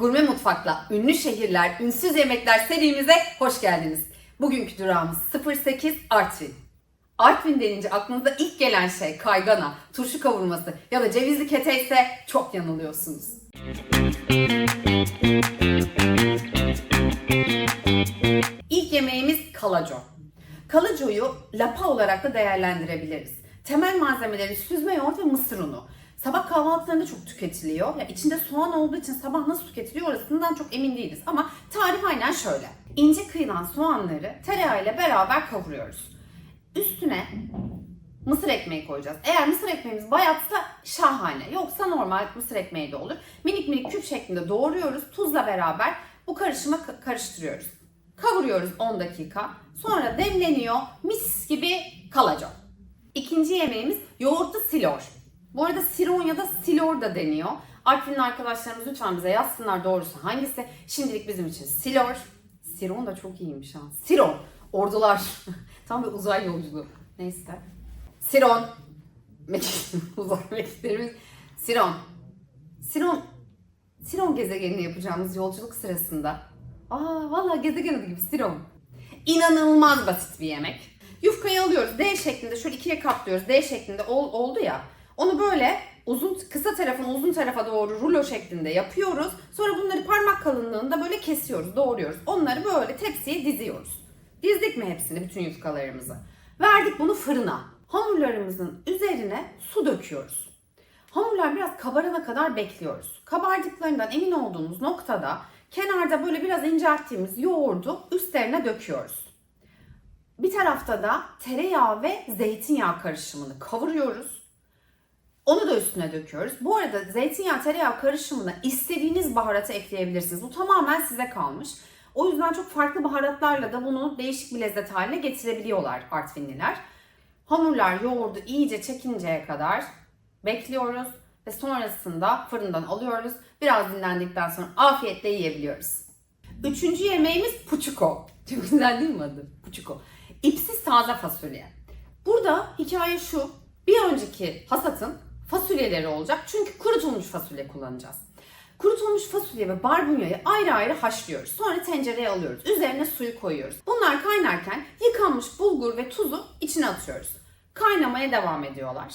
Gurme Mutfak'la ünlü şehirler, ünsüz yemekler serimize hoş geldiniz. Bugünkü durağımız 08 Artvin. Artvin denince aklınıza ilk gelen şey kaygana, turşu kavurması ya da cevizli kete ise çok yanılıyorsunuz. İlk yemeğimiz kalaco. Kalacoyu lapa olarak da değerlendirebiliriz. Temel malzemeleri süzme yoğurt ve mısır unu. Sabah kahvaltılarında çok tüketiliyor. Ya içinde soğan olduğu için sabah nasıl tüketiliyor orasından çok emin değiliz. Ama tarif aynen şöyle. İnce kıyılan soğanları tereyağıyla beraber kavuruyoruz. Üstüne mısır ekmeği koyacağız. Eğer mısır ekmeğimiz bayatsa şahane. Yoksa normal mısır ekmeği de olur. Minik minik küp şeklinde doğruyoruz. Tuzla beraber bu karışıma ka- karıştırıyoruz. Kavuruyoruz 10 dakika. Sonra demleniyor. Mis gibi kalacak. İkinci yemeğimiz yoğurtlu silor. Bu arada siron ya da silor da deniyor. Artvinli arkadaşlarımız lütfen bize yazsınlar doğrusu hangisi. Şimdilik bizim için silor. Siron da çok iyiymiş ha. Siron. Ordular. Tam bir uzay yolculuğu. Neyse. Siron. Uzay mekiklerimiz. Siron. Siron. Siron gezegenine yapacağımız yolculuk sırasında. Aa vallahi gezegen gibi Siron. İnanılmaz basit bir yemek. Yufkayı alıyoruz D şeklinde şöyle ikiye katlıyoruz. D şeklinde ol- oldu ya. Onu böyle uzun kısa tarafını uzun tarafa doğru rulo şeklinde yapıyoruz. Sonra bunları parmak kalınlığında böyle kesiyoruz, doğruyoruz. Onları böyle tepsiye diziyoruz. Dizdik mi hepsini, bütün yufkalarımızı? Verdik bunu fırına. Hamurlarımızın üzerine su döküyoruz. Hamurlar biraz kabarana kadar bekliyoruz. Kabardıklarından emin olduğumuz noktada kenarda böyle biraz incelttiğimiz yoğurdu üstlerine döküyoruz. Bir tarafta da tereyağı ve zeytinyağı karışımını kavuruyoruz. Onu da üstüne döküyoruz. Bu arada zeytinyağı tereyağı karışımına istediğiniz baharatı ekleyebilirsiniz. Bu tamamen size kalmış. O yüzden çok farklı baharatlarla da bunu değişik bir lezzet haline getirebiliyorlar Artvinliler. Hamurlar yoğurdu iyice çekinceye kadar bekliyoruz ve sonrasında fırından alıyoruz. Biraz dinlendikten sonra afiyetle yiyebiliyoruz. Üçüncü yemeğimiz puçuko. Çok güzel değil mi adı? Puçuko. İpsiz taze fasulye. Burada hikaye şu. Bir önceki hasatın fasulyeleri olacak. Çünkü kurutulmuş fasulye kullanacağız. Kurutulmuş fasulye ve barbunyayı ayrı ayrı haşlıyoruz. Sonra tencereye alıyoruz. Üzerine suyu koyuyoruz. Bunlar kaynarken yıkanmış bulgur ve tuzu içine atıyoruz. Kaynamaya devam ediyorlar.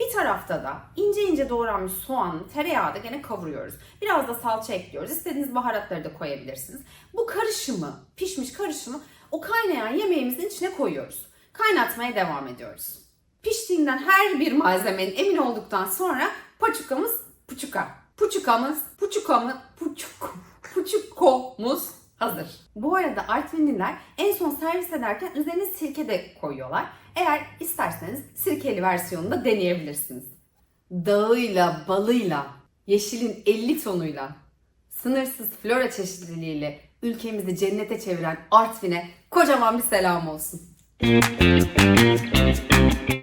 Bir tarafta da ince ince doğranmış soğanlı tereyağı da gene kavuruyoruz. Biraz da salça ekliyoruz. İstediğiniz baharatları da koyabilirsiniz. Bu karışımı, pişmiş karışımı o kaynayan yemeğimizin içine koyuyoruz. Kaynatmaya devam ediyoruz. Piştiğinden her bir malzemenin emin olduktan sonra paçukamız puçuka. Puçukamız, puçukamız, puçuk, puçukomuz hazır. Bu arada Artvinliler en son servis ederken üzerine sirke de koyuyorlar. Eğer isterseniz sirkeli versiyonunu da deneyebilirsiniz. Dağıyla, balıyla, yeşilin 50 tonuyla, sınırsız flora çeşitliliğiyle ülkemizi cennete çeviren Artvin'e kocaman bir selam olsun.